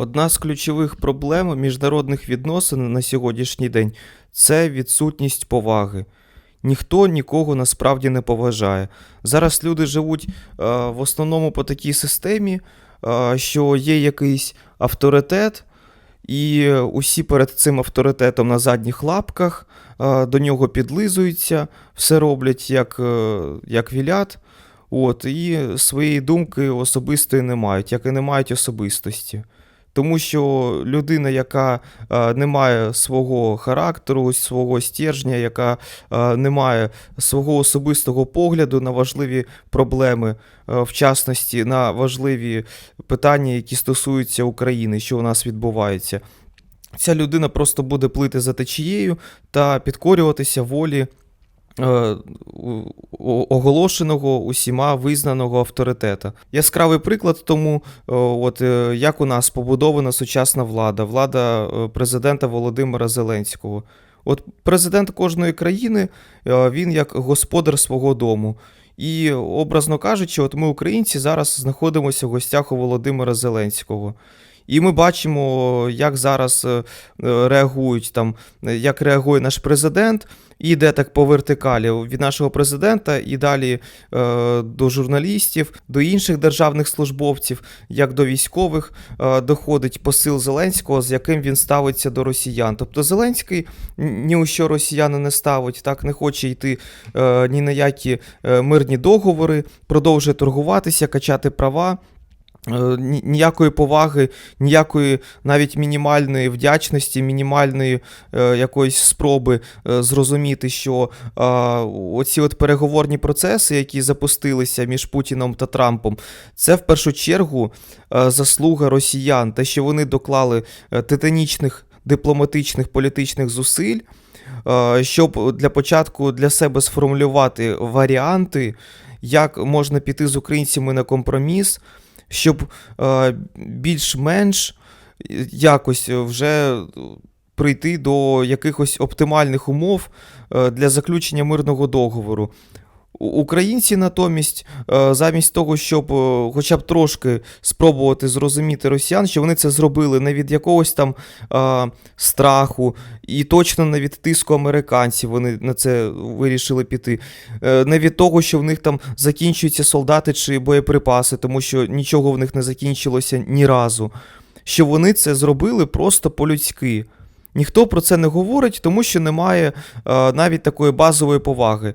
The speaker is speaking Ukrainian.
Одна з ключових проблем міжнародних відносин на сьогоднішній день це відсутність поваги. Ніхто нікого насправді не поважає. Зараз люди живуть е, в основному по такій системі, е, що є якийсь авторитет, і усі перед цим авторитетом на задніх лапках е, до нього підлизуються, все роблять як, е, як вілят. От, і своєї думки особистої не мають, як і не мають особистості. Тому що людина, яка е, не має свого характеру, свого стержня, яка е, не має свого особистого погляду на важливі проблеми, е, в частності на важливі питання, які стосуються України, що у нас відбувається, ця людина просто буде плити за течією та підкорюватися волі оголошеного усіма визнаного авторитета. Яскравий приклад тому, е, от е, як у нас побудована сучасна влада, влада е, президента Володимира Зеленського. От президент кожної країни, е, він як господар свого дому. І, образно кажучи, от ми, українці, зараз знаходимося в гостях у Володимира Зеленського. І ми бачимо, як зараз е, реагують там, як реагує наш президент, і йде так по вертикалі від нашого президента і далі е, до журналістів, до інших державних службовців, як до військових, е, доходить посил Зеленського, з яким він ставиться до росіян. Тобто Зеленський ні у що росіяни не ставить, так не хоче йти е, ні на які е, мирні договори, продовжує торгуватися, качати права. Е, ні- Ніякої поваги, ніякої навіть мінімальної вдячності, мінімальної е, якоїсь спроби е, зрозуміти, що е, оці от переговорні процеси, які запустилися між Путіном та Трампом, це в першу чергу е, заслуга росіян, те, що вони доклали е, титанічних дипломатичних політичних зусиль, е, щоб для початку для себе сформулювати варіанти, як можна піти з українцями на компроміс, щоб е, більш-менш якось вже прийти до якихось оптимальних умов е, для заключення мирного договору. Українці натомість, е, замість того, щоб е, хоча б трошки спробувати зрозуміти росіян, що вони це зробили не від якогось там е, страху, і точно не від тиску американців вони на це вирішили піти. Не від того, що в них там закінчуються солдати чи боєприпаси, тому що нічого в них не закінчилося ні разу. Що вони це зробили просто по-людськи. Ніхто про це не говорить, тому що немає навіть такої базової поваги.